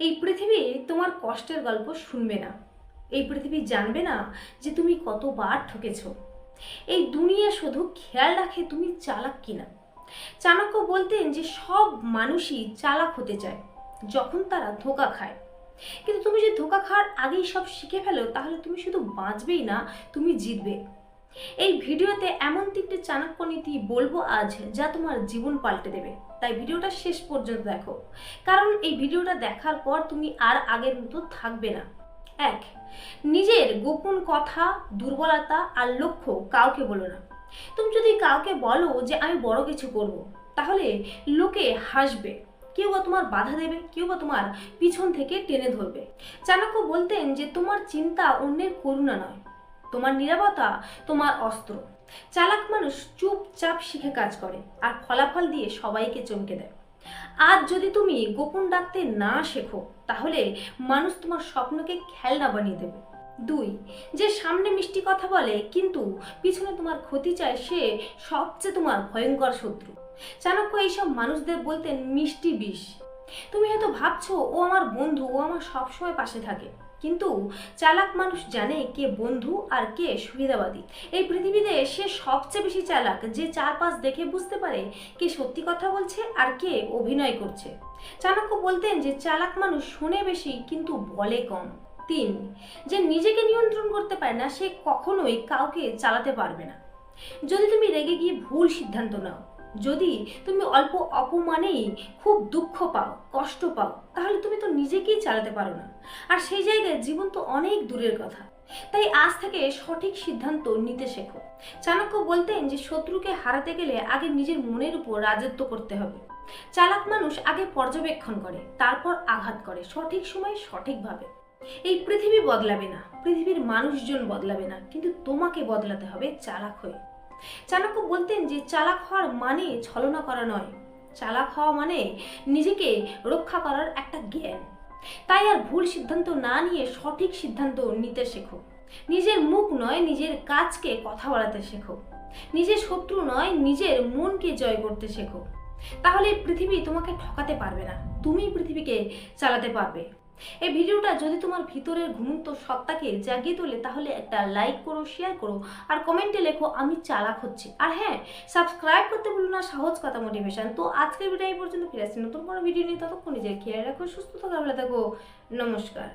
এই পৃথিবী তোমার কষ্টের গল্প শুনবে না। এই পৃথিবী জানবে না যে তুমি কতবার ঠকেছো। এই দুনিয়া শুধু খেয়াল রাখে তুমি চালাক কিনা। চাণক্য বলতেন যে সব মানুষই চালাক হতে চায়, যখন তারা ধোকা খায়। কিন্তু তুমি যে ধোকা খাওয়ার আগেই সব শিখে ফেলো, তাহলে তুমি শুধু বাঁচবেই না, তুমি জিতবে। এই ভিডিওতে এমন তিনটে চাণক্য নীতি বলব আজ যা তোমার জীবন পাল্টে দেবে। তাই ভিডিওটা শেষ পর্যন্ত দেখো। কারণ এই ভিডিওটা দেখার পর তুমি আর আগের মতো থাকবে না। এক, নিজের গোপন কথা, দুর্বলতা আর লক্ষ্য কাউকে বলো না। তুমি যদি কাউকে বলো যে আমি বড় কিছু করব, তাহলে লোকে হাসবে। কেউ বা তোমার বাধা দেবে, কেউ বা তোমার পিছন থেকে টেনে ধরবে। চাণক্য বলতেন যে তোমার চিন্তা অন্যের করুণা নয়। তোমার নিরাপত্তা তোমার অস্ত্র। চালাক মানুষ চুপচাপ শিখে কাজ করে আর ফলাফল দিয়ে সবাইকে চমকে দেয়। আজ যদি তুমি গোপন ডাকতে না শেখো, তাহলে মানুষ তোমার স্বপ্নকে খেলনা বানিয়ে দেবে। দুই, যে সামনে মিষ্টি কথা বলে, কিন্তু পিছনে তোমার ক্ষতি চায়, সে সবচেয়ে তোমার ভয়ঙ্কর শত্রু। চাণক্য এইসব মানুষদের বলতেন, মিষ্টি বিষ। তুমি হয়তো ভাবছ, ও আমার বন্ধু, ও আমার সবসময় পাশে থাকে। কিন্তু চালাক মানুষ জানে কে বন্ধু আর কে সুবিধাবাদী। এই পৃথিবীতে সে সবচেয়ে বেশি চালাক যে চারপাশ দেখে বুঝতে পারে কে সত্যি কথা বলছে আর কে অভিনয় করছে। চাণক্য বলতেন যে চালাক মানুষ শুনে বেশি কিন্তু বলে কম। তিন, যে নিজেকে নিয়ন্ত্রণ করতে পারে না সে কখনোই কাউকে চালাতে পারবে না। যদি তুমি রেগে গিয়ে ভুল সিদ্ধান্ত নাও, যদি তুমি অল্প অপমানেই খুব দুঃখ পাও, কষ্ট পাও, তাহলে তুমি নিজেকেই চালাতে পারো না। আর সেই জায়গায় জীবন তো অনেক দূরের কথা। তাই আজ থেকে সঠিক সিদ্ধান্ত নিতে শেখো। চাণক্য বলতেন যে শত্রুকে হারাতে গেলে আগে নিজের মনের উপর রাজত্ব করতে হবে। চালাক মানুষ আগে পর্যবেক্ষণ করে, তারপর আঘাত করে, সঠিক সময় সঠিকভাবে। এই পৃথিবী বদলাবে না, পৃথিবীর মানুষজন বদলাবে না, কিন্তু তোমাকে বদলাতে হবে চালাক হয়ে। চাণক্য বলতেন যে চালাক হওয়ার মানে ছলনা করা নয় চালাক হওয়া মানে নিজেকে রক্ষা করার একটা জ্ঞান। তাই আর ভুল সিদ্ধান্ত না নিয়ে সঠিক সিদ্ধান্ত নিতে শেখো। নিজের মুখ নয়, নিজের কাজকে কথা বলাতে শেখো। নিজের শত্রু নয়, নিজের মনকে জয় করতে শেখো। তাহলে পৃথিবী তোমাকে ঠকাতে পারবে না। তুমি পৃথিবীকে চালাতে পারবে। এই ভিডিওটা যদি তোমার ভিতরের ঘুমন্ত সত্তাকে জাগিয়ে তোলে, তাহলে একটা লাইক করো শেয়ার করো, আর কমেন্টে লেখো, আমি চালাক হচ্ছি। আর হ্যাঁ সাবস্ক্রাইব করতে ভুলো না, সহজ কথা মোটিভেশন তো আজকের ভিডিও এই পর্যন্ত, ফিরে আসছি নতুন কোনো ভিডিও নিয়ে, ততক্ষণ নিজের খেয়াল রাখো, সুস্থ থাকো, ভালো থাকো, নমস্কার।